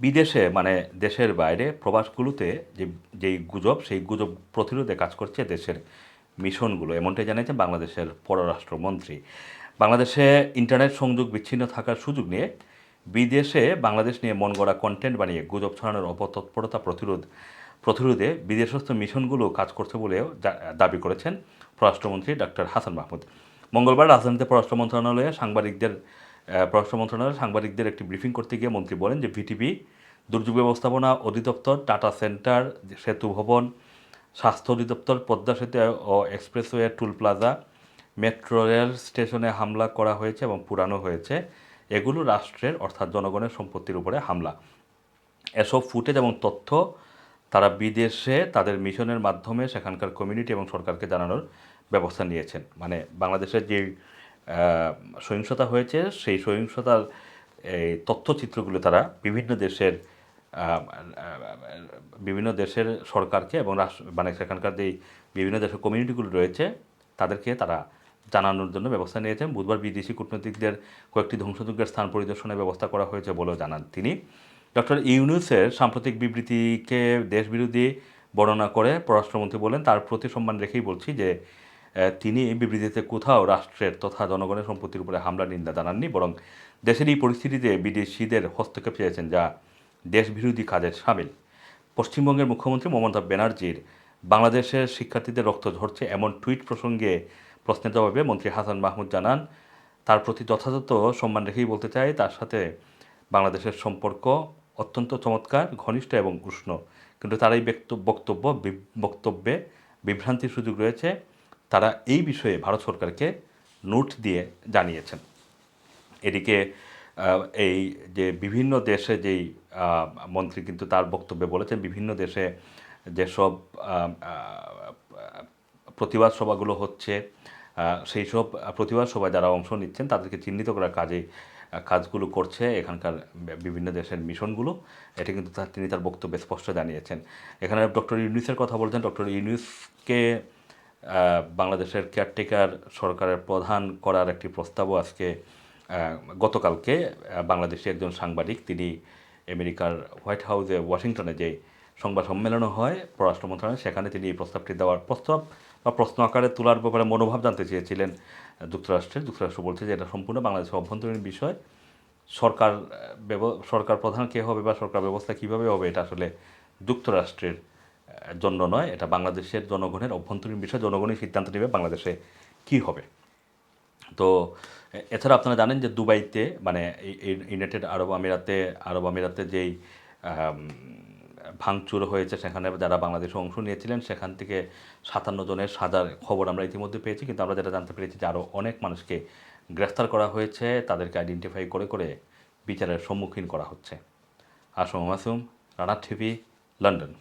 বিদেশে মানে দেশের বাইরে প্রবাসগুলোতে যে, যেই গুজব, সেই গুজব প্রতিরোধে কাজ করছে দেশের মিশনগুলো। এমনটাই জানিয়েছেন বাংলাদেশের পররাষ্ট্রমন্ত্রী। বাংলাদেশে ইন্টারনেট সংযোগ বিচ্ছিন্ন থাকার সুযোগ নিয়ে বিদেশে বাংলাদেশ নিয়ে মন গড়া কন্টেন্ট বানিয়ে গুজব ছড়ানোর অপতৎপরতা প্রতিরোধ, প্রতিরোধে বিদেশস্থ মিশনগুলো কাজ করছে বলেও দাবি করেছেন পররাষ্ট্রমন্ত্রী ডক্টর হাসান মাহমুদ। মঙ্গলবার রাজধানীতে পররাষ্ট্র মন্ত্রণালয়ে সাংবাদিকদের পররাষ্ট্র মন্ত্রণালয়ে সাংবাদিকদের একটি ব্রিফিং করতে গিয়ে মন্ত্রী বলেন যে ভিটিপি দুর্যোগ ব্যবস্থাপনা অধিদপ্তর টাটা সেন্টার সেতু ভবন, স্বাস্থ্য অধিদপ্তর, পদ্মা সেতু ও expressway toll plaza metro rail স্টেশনে হামলা করা হয়েছে এবং পুরানো হয়েছে। এগুলো রাষ্ট্রের, অর্থাৎ জনগণের সম্পত্তির উপরে হামলা। এসব ফুটেজ এবং তথ্য তারা বিদেশে তাদের মিশনের মাধ্যমে সেখানকার কমিউনিটি এবং সরকারকে জানানোর ব্যবস্থা নিয়েছেন। মানে বাংলাদেশের যে সহিংসতা হয়েছে। সেই সহিংসতার এই তথ্যচিত্রগুলো তারা বিভিন্ন দেশের বিভিন্ন দেশের সরকারকে এবং মানে সেখানকার যেই বিভিন্ন দেশের কমিউনিটিগুলো রয়েছে, তাদেরকে তারা জানানোর জন্য ব্যবস্থা নিয়েছেন। বুধবার বিদেশি কূটনীতিকদের কয়েকটি ধ্বংসযজ্ঞের স্থান পরিদর্শনের ব্যবস্থা করা হয়েছে বলেও জানান তিনি। ডক্টর ইউনুসের সাম্প্রতিক বিবৃতিকে দেশবিরোধী বর্ণনা করে পররাষ্ট্রমন্ত্রী বলেন, তার প্রতি সম্মান রেখেই বলছি যে তিনি এই বিবৃতিতে কোথাও রাষ্ট্রের তথা জনগণের সম্পত্তির উপরে হামলা, নিন্দা জানাননি, বরং দেশের এই পরিস্থিতিতে বিদেশিদের হস্তক্ষেপ চেয়েছেন, যা দেশবিরোধী কাজের সামিল। পশ্চিমবঙ্গের মুখ্যমন্ত্রী মমতা ব্যানার্জির বাংলাদেশের শিক্ষার্থীদের রক্ত ঝরছে এমন টুইট প্রসঙ্গে প্রশ্নের জবাবে মন্ত্রী হাসান মাহমুদ জানান, তার প্রতি যথাযথ সম্মান রেখেই বলতে চাই, তার সাথে বাংলাদেশের সম্পর্ক অত্যন্ত চমৎকার, ঘনিষ্ঠ এবং উষ্ণ। কিন্তু তার এই বক্তব্য বক্তব্যে বিভ্রান্তির সুযোগ রয়েছে। তারা এই বিষয়ে ভারত সরকারকে নোট দিয়ে জানিয়েছেন। এদিকে এই যে বিভিন্ন দেশে যেই মন্ত্রী কিন্তু তার বক্তব্যে বলেছেন, বিভিন্ন দেশে যেসব প্রতিবাদ সভাগুলো হচ্ছে সেই সব প্রতিবাদ সভায় যারা অংশ নিচ্ছেন, তাদেরকে চিহ্নিত করার কাজে, কাজগুলো করছে এখানকার বিভিন্ন দেশের মিশনগুলো। এটা কিন্তু তিনি তার বক্তব্যে স্পষ্ট জানিয়েছেন। এখানে ডক্টর ইউনুসের কথা বলছেন। ডক্টর ইউনুসকে বাংলাদেশের কেয়ারটেকার সরকারের প্রধান করার একটি প্রস্তাবও আজকে গতকালকে বাংলাদেশি একজন সাংবাদিক, তিনি আমেরিকার হোয়াইট হাউসে, ওয়াশিংটনে যে সংবাদ সম্মেলনও হয় পররাষ্ট্র মন্ত্রণালয়, সেখানে তিনি এই প্রস্তাবটি দেওয়ার প্রস্তাব বা প্রশ্ন আকারে তোলার ব্যাপারে মনোভাব জানতে চেয়েছিলেন যুক্তরাষ্ট্রের। যুক্তরাষ্ট্র বলছে যে এটা সম্পূর্ণ বাংলাদেশের অভ্যন্তরীণ বিষয়। সরকার সরকার প্রধান কে হবে বা সরকার ব্যবস্থা কীভাবে হবে, এটা আসলে যুক্তরাষ্ট্রের জন্য নয়, এটা বাংলাদেশের জনগণের অভ্যন্তরীণ বিষয়, জনগণই সিদ্ধান্ত নেবে বাংলাদেশে কি হবে। তো এছাড়া আপনারা জানেন যে দুবাইতে মানে ইউনাইটেড আরব আমিরাতে আরব আমিরাতে যেই ভাঙচুর হয়েছে, সেখানে যারা বাংলাদেশে অংশ নিয়েছিলেন, সেখান থেকে সাতান্ন জনের সাজার খবর আমরা ইতিমধ্যে পেয়েছি। কিন্তু আমরা যেটা জানতে পেরেছি যে আরও অনেক মানুষকে গ্রেফতার করা হয়েছে, তাদেরকে আইডেন্টিফাই করে করে বিচারের সম্মুখীন করা হচ্ছে। Assam Masum Rana TV, London.